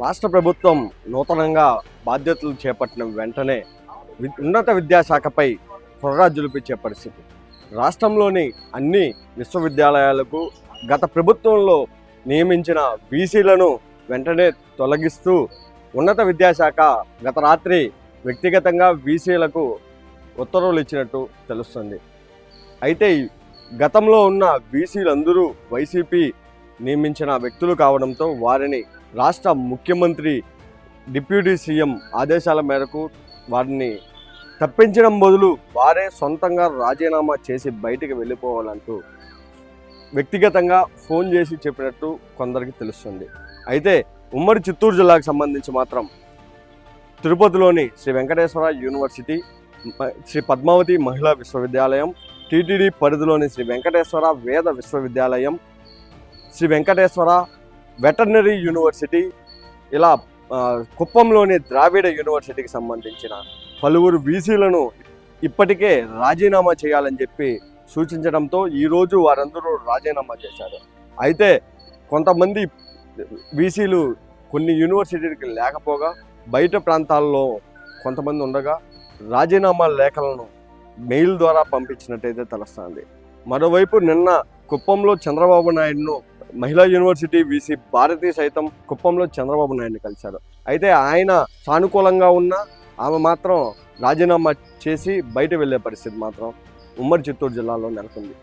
రాష్ట్ర ప్రభుత్వం నూతనంగా బాధ్యతలు చేపట్టిన వెంటనే వి- ఉన్నత విద్యాశాఖపై కుర్రాజులిపించే పరిస్థితి. రాష్ట్రంలోని అన్ని విశ్వవిద్యాలయాలకు గత ప్రభుత్వంలో నియమించిన బీసీలను వెంటనే తొలగిస్తూ ఉన్నత విద్యాశాఖ గత రాత్రి వ్యక్తిగతంగా బీసీలకు ఉత్తర్వులు ఇచ్చినట్టు తెలుస్తుంది. అయితే గతంలో ఉన్న బీసీలందరూ వైసీపీ నియమించిన వ్యక్తులు కావడంతో వారిని రాష్ట్ర ముఖ్యమంత్రి డిప్యూటీ సీఎం ఆదేశాల మేరకు వారిని తప్పించడం బదులు వారే సొంతంగా రాజీనామా చేసి బయటికి వెళ్ళిపోవాలంటూ వ్యక్తిగతంగా ఫోన్ చేసి చెప్పినట్టు కొందరికి తెలుస్తుంది. అయితే ఉమ్మడి చిత్తూరు జిల్లాకు సంబంధించి మాత్రం తిరుపతిలోని శ్రీ వెంకటేశ్వర యూనివర్సిటీ శ్రీ పద్మావతి మహిళా విశ్వవిద్యాలయం టీటీడీ పరిధిలోని శ్రీ వెంకటేశ్వర వేద విశ్వవిద్యాలయం శ్రీ వెంకటేశ్వర వెటర్నరీ యూనివర్సిటీ ఇలా కుప్పంలోని ద్రావిడ యూనివర్సిటీకి సంబంధించిన పలువురు వీసీలను ఇప్పటికే రాజీనామా చేయాలని చెప్పి సూచించడంతో ఈరోజు వారందరూ రాజీనామా చేశారు. అయితే కొంతమంది వీసీలు కొన్ని యూనివర్సిటీలకు లేకపోగా బయట ప్రాంతాల్లో కొంతమంది ఉండగా రాజీనామా లేఖలను మెయిల్ ద్వారా పంపించినట్టయితే తెలుస్తుంది. మరోవైపు నిన్న కుప్పంలో చంద్రబాబు నాయుడును మహిళా యూనివర్సిటీ విసి భారతి సైతం కుప్పంలో చంద్రబాబు నాయుడిని కలిశారు. అయితే ఆయన సానుకూలంగా ఉన్న ఆమె మాత్రం రాజీనామా చేసి బయట వెళ్ళే పరిస్థితి మాత్రం ఉమ్మడి చిత్తూరు జిల్లాలో నెలకొంది.